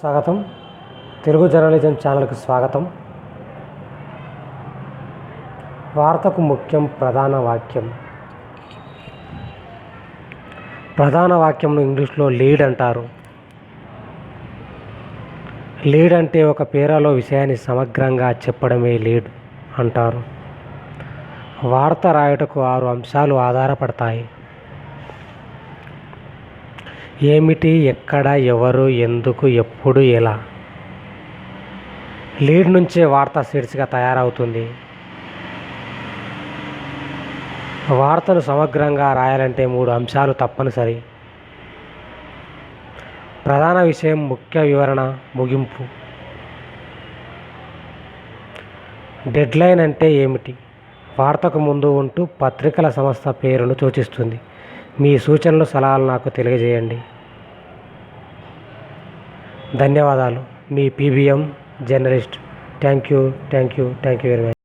స్వాగతం. తెలుగు జర్నలిజం ఛానల్కి స్వాగతం. వార్తకు ముఖ్యం ప్రధాన వాక్యం. ప్రధాన వాక్యంను ఇంగ్లీష్లో లీడ్ అంటారు. లీడ్ అంటే ఒక పేరాలో విషయాన్ని సమగ్రంగా చెప్పడమే లీడ్ అంటారు. వార్త రాయుటకు ఆరు అంశాలు ఆధారపడతాయి. ఏమిటి? ఎక్కడ? ఎవరు? ఎందుకు? ఎప్పుడు? ఎలా? లీడ్ నుంచే వార్త సీడ్స్గా తయారవుతుంది. వార్తను సమగ్రంగా రాయాలంటే మూడు అంశాలు తప్పనిసరి. ప్రధాన విషయం ముఖ్య వివరణ ముగింపు. డెడ్లైన్ అంటే ఏమిటి? వార్తకు ముందు ఉంటూ పత్రికల సంస్థ పేరును సూచిస్తుంది. మీ సూచనలు సలహాలు నాకు తెలియజేయండి. ధన్యవాదాలు. మీ PBM journalist. Thank you thank you thank you very much.